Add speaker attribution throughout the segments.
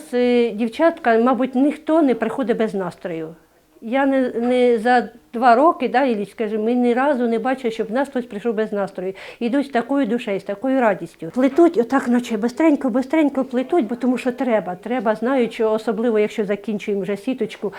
Speaker 1: нас е, дівчатка, мабуть, ніхто не приходить без настрою. Я не, не за два роки, да, Ілліч, скажи, ми ні разу не бачили, щоб в нас хтось прийшов без настрою. Йдуть з такою душею, з такою радістю. Плетуть, отак, наче бистренько, бистренько плетуть, бо тому що треба. Треба, знаючи, особливо, якщо закінчуємо вже сіточку,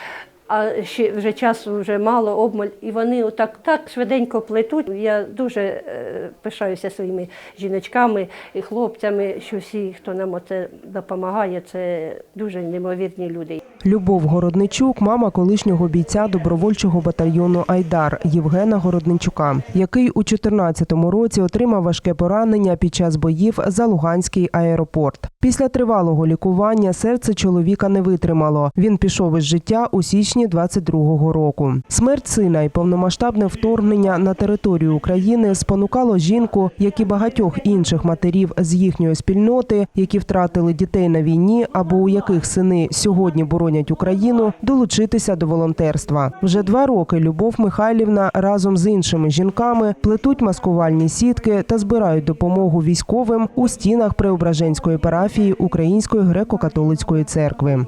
Speaker 1: а ще вже часу вже мало, обмаль, і вони отак так швиденько плетуть. Я дуже е, пишаюся своїми жіночками і хлопцями, що всі, хто нам оце допомагає, це дуже неймовірні люди.
Speaker 2: Любов Городничук, мама колишнього бійця добровольчого батальйону Айдар Євгена Городничука, який у 2014 році отримав важке поранення під час боїв за Луганський аеропорт. Після тривалого лікування серце чоловіка не витримало. Він пішов із життя у січні 22-го року. Смерть сина і повномасштабне вторгнення на територію України спонукало жінку, як і багатьох інших матерів з їхньої спільноти, які втратили дітей на війні або у яких сини сьогодні боронять Україну, долучитися до волонтерства. Вже два роки Любов Михайлівна разом з іншими жінками плетуть маскувальні сітки та збирають допомогу військовим у стінах Преображенської парафії Української греко-католицької церкви.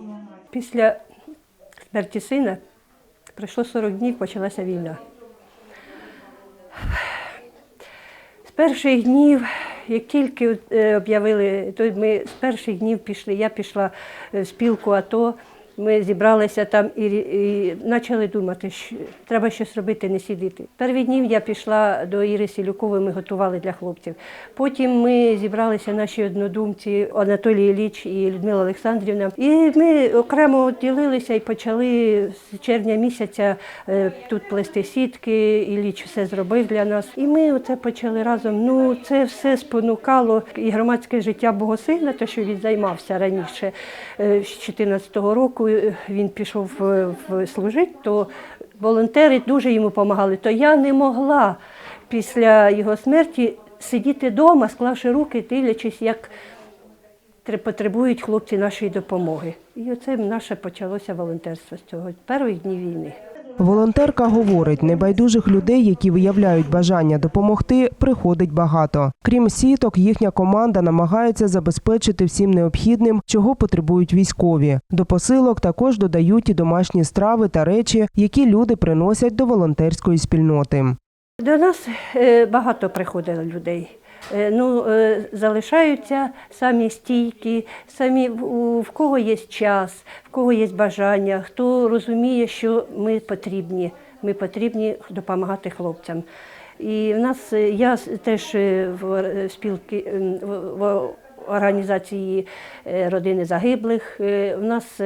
Speaker 1: Після смерті сина пройшло 40 днів, почалася війна. З перших днів, як тільки е, об'явили, то ми з перших днів пішли, я пішла е, в спілку АТО, ми зібралися там і, і почали думати, що треба щось робити, не сидіти. Перші днів я пішла до Іри Сілюкової, ми готували для хлопців. Потім ми зібралися наші однодумці Анатолій Ілліч і Людмила Олександрівна. І ми окремо ділилися і почали з червня місяця е, тут плести сітки. Ілліч все зробив для нас. І ми оце почали разом. Ну, це все спонукало і громадське життя Богосина, те, що він займався раніше е, з 2014 року. Е, Він пішов е, служити, то волонтери дуже йому допомагали. То я не могла після його смерті сидіти вдома, склавши руки, дивлячись, як тре- потребують хлопці нашої допомоги. І оце наше почалося волонтерство з цього перших днів війни.
Speaker 2: Волонтерка говорить, небайдужих людей, які виявляють бажання допомогти, приходить багато. Крім сіток, їхня команда намагається забезпечити всім необхідним, чого потребують військові. До посилок також додають і домашні страви та речі, які люди приносять до волонтерської спільноти.
Speaker 1: До нас е, багато приходило людей. Е, Ну, е, залишаються самі стійкі, самі в- кого є час, в кого є бажання, хто розуміє, що ми потрібні. Ми потрібні допомагати хлопцям. І в нас е, я теж в спілки в- в організації родини загиблих. У нас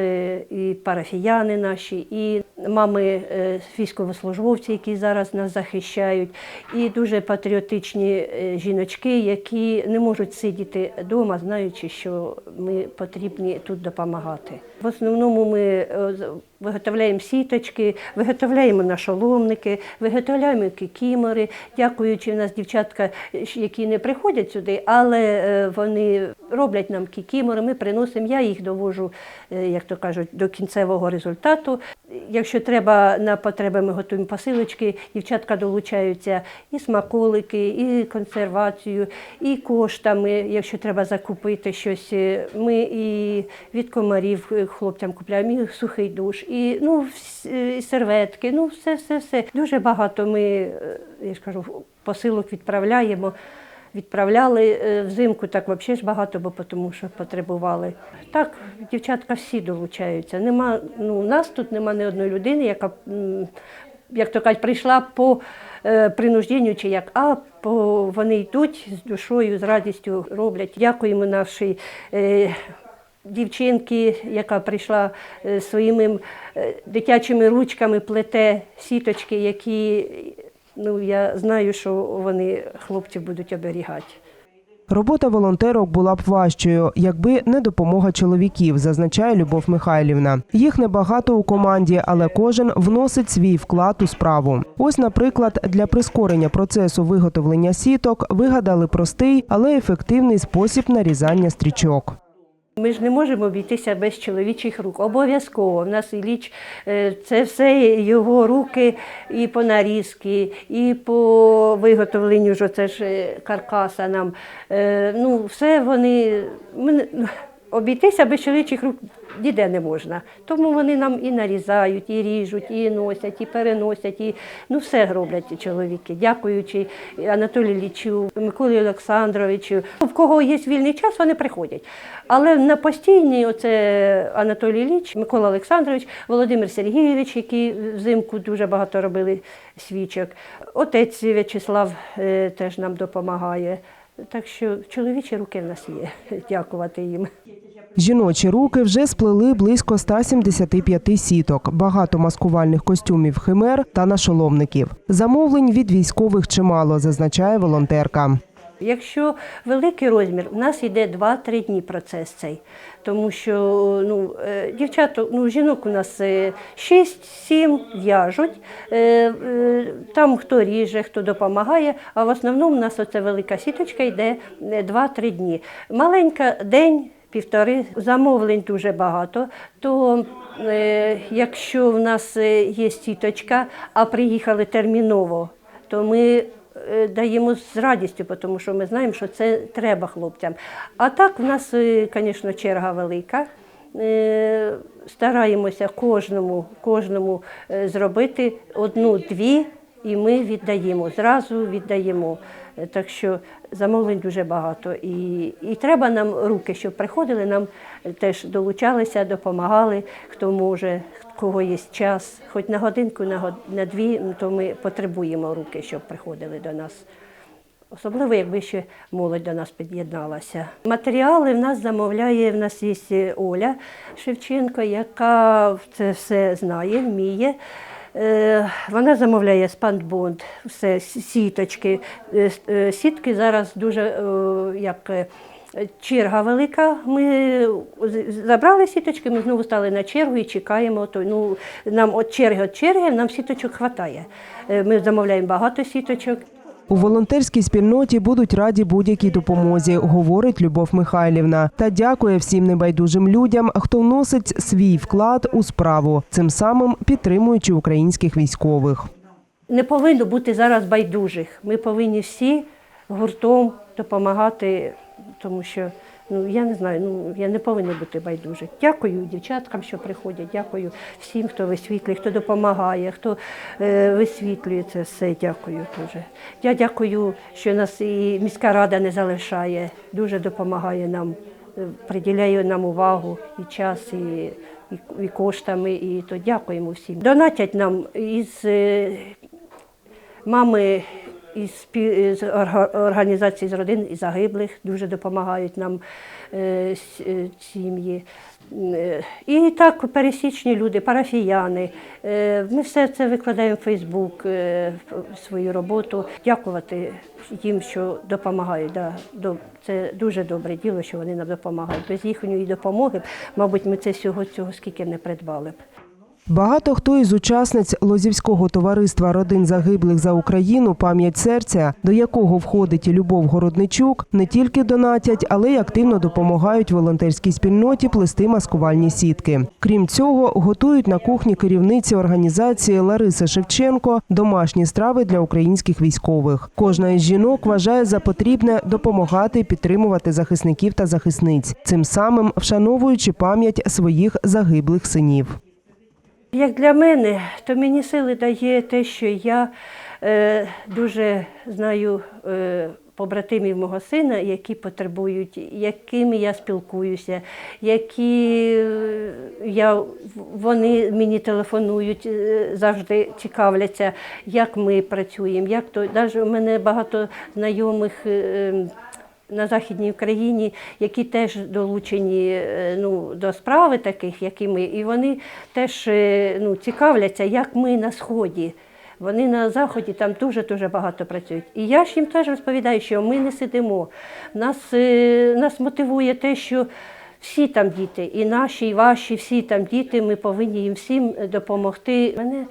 Speaker 1: і парафіяни наші, і мами е, військовослужбовці, які зараз нас захищають, і дуже патріотичні е, жіночки, які не можуть сидіти вдома, знаючи, що ми потрібні тут допомагати. В основному ми е, виготовляємо сіточки, виготовляємо нашоломники, виготовляємо кікімори. Дякуючи, в нас дівчатка, які не приходять сюди, але вони роблять нам кікімори, ми приносимо, я їх довожу, е, як то кажуть, до кінцевого результату. Якщо треба на потреби, ми готуємо посилочки, дівчатка долучаються і смаколики, і консервацію, і коштами, якщо треба закупити щось. е, Ми і від комарів е, хлопцям купляємо, і сухий душ, і ну, і серветки, ну все, все, все. Дуже багато ми, я ж кажу, посилок відправляємо. Відправляли е, взимку, так взагалі ж багато, бо тому що потребували. Так, дівчатка всі долучаються. Нема, ну, у нас тут нема ні одної людини, яка, як то кажуть, прийшла по е, принужденню чи як, а по, вони йдуть з душою, з радістю роблять. Дякуємо нашій. Е, Дівчинки, яка прийшла е, своїми е, дитячими ручками, плете сіточки, які ну я знаю, що вони хлопців будуть оберігати.
Speaker 2: Робота волонтерок була б важчою, якби не допомога чоловіків, зазначає Любов Михайлівна. Їх небагато у команді, але кожен вносить свій вклад у справу. Ось, наприклад, для прискорення процесу виготовлення сіток вигадали простий, але ефективний спосіб нарізання стрічок.
Speaker 1: Ми ж не можемо обійтися без чоловічих рук. Обов'язково. У нас Іліч е, це все його руки і по нарізки, і по виготовленню ж оце ж е, каркаса нам. Е, Ну, все вони. Обійтися без чоловічих рук ніде не можна. Тому вони нам і нарізають, і ріжуть, і носять, і переносять, і ну все роблять чоловіки, дякуючи Анатолію Лічу, Миколі Олександровичу. В кого є вільний час, вони приходять. Але на постійний оце Анатолій Ліч, Микола Олександрович, Володимир Сергійович, які взимку дуже багато робили свічок. Отець В'ячеслав е, теж нам допомагає. Так що чоловічі руки в нас є. Дякувати їм.
Speaker 2: Жіночі руки вже сплели близько 175 сіток, багато маскувальних костюмів химер та нашоломників. Замовлень від військових чимало, зазначає волонтерка.
Speaker 1: Якщо великий розмір, у нас йде 2-3 дні процес цей. Тому що ну, е, дівчата, ну, жінок у нас е, 6-7 в'яжуть, е, е, там хто ріже, хто допомагає, а в основному у нас оця велика сіточка йде е, 2-3 дні. Маленька день. Півтори замовлень дуже багато. То е, якщо в нас е, є сіточка, а приїхали терміново, то ми е, даємо з радістю, тому що ми знаємо, що це треба хлопцям. А так в нас, е, звісно, черга велика. Е, Стараємося кожному, кожному е, зробити одну-дві, і ми віддаємо, зразу віддаємо. Е, Так що замовлень дуже багато. І, і треба нам руки, щоб приходили, нам теж долучалися, допомагали, хто може, кого є час, хоч на годинку, на, год- на дві, то ми потребуємо руки, щоб приходили до нас. Особливо, якби ще молодь до нас під'єдналася. Матеріали в нас замовляє, в нас є Оля Шевченко, яка це все знає, вміє. Е, Вона замовляє спандбонд, все, сіточки. Е, е, Сітки зараз дуже як. Черга велика. Ми забрали сіточки, ми знову стали на чергу і чекаємо. Ну, нам від черги від черги нам сіточок вистачає. Ми замовляємо багато сіточок.
Speaker 2: У волонтерській спільноті будуть раді будь-якій допомозі, говорить Любов Михайлівна, та дякує всім небайдужим людям, хто вносить свій вклад у справу, цим самим підтримуючи українських військових.
Speaker 1: Не повинно бути зараз байдужих. Ми повинні всі гуртом допомагати, тому що ну я не знаю, ну я не повинна бути байдужих. Дякую дівчаткам, що приходять. Дякую всім, хто висвітлює, хто допомагає, хто е, висвітлює це все. Дякую дуже. Я дякую, що нас і міська рада не залишає, дуже допомагає нам, е, приділяє нам увагу і час, і, і, і коштами. І то дякуємо всім. Донатять нам із е, Мами із, спі- з орга- з родин і загиблих дуже допомагають нам е, е, сім'ї. Е, І так пересічні люди, парафіяни. Е, Ми все це викладаємо в Фейсбук, е, свою роботу. Дякувати їм, що допомагають. Це дуже добре діло, що вони нам допомагають. Без їхньої допомоги, мабуть, ми це всього цього скільки не придбали б.
Speaker 2: Багато хто із учасниць Лозівського товариства родин загиблих за Україну пам'ять серця, до якого входить Любов Городничук, не тільки донатять, але й активно допомагають волонтерській спільноті плести маскувальні сітки. Крім цього, готують на кухні керівниці організації Лариса Шевченко домашні страви для українських військових. Кожна із жінок вважає за потрібне допомагати і підтримувати захисників та захисниць, цим самим вшановуючи пам'ять своїх загиблих синів.
Speaker 1: Як для мене, то мені сили дає те, що я е, дуже знаю е, побратимів мого сина, які потребують, якими я спілкуюся, які е, я, вони мені телефонують, е, завжди цікавляться, як ми працюємо, як то навіть у мене багато знайомих. е, на Західній Україні, які теж долучені е, ну, до справи таких, як і ми, і вони теж е, ну, цікавляться, як ми на Сході. Вони на Заході там дуже-дуже багато працюють. І я ж їм теж розповідаю, що ми не сидимо. Нас, е, нас мотивує те, що всі там діти, і наші, і ваші, всі там діти, ми повинні їм всім допомогти. Мене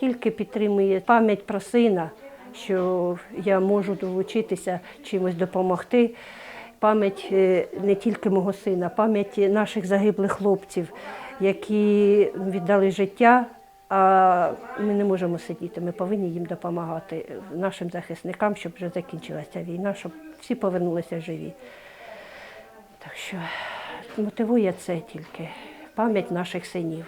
Speaker 1: тільки підтримує пам'ять про сина що я можу долучитися чимось допомогти. Пам'ять е, не тільки мого сина, пам'ять наших загиблих хлопців, які віддали життя. А ми не можемо сидіти. Ми повинні їм допомагати нашим захисникам, щоб вже закінчилася війна, щоб всі повернулися живі. Так що мотивує це тільки пам'ять наших синів.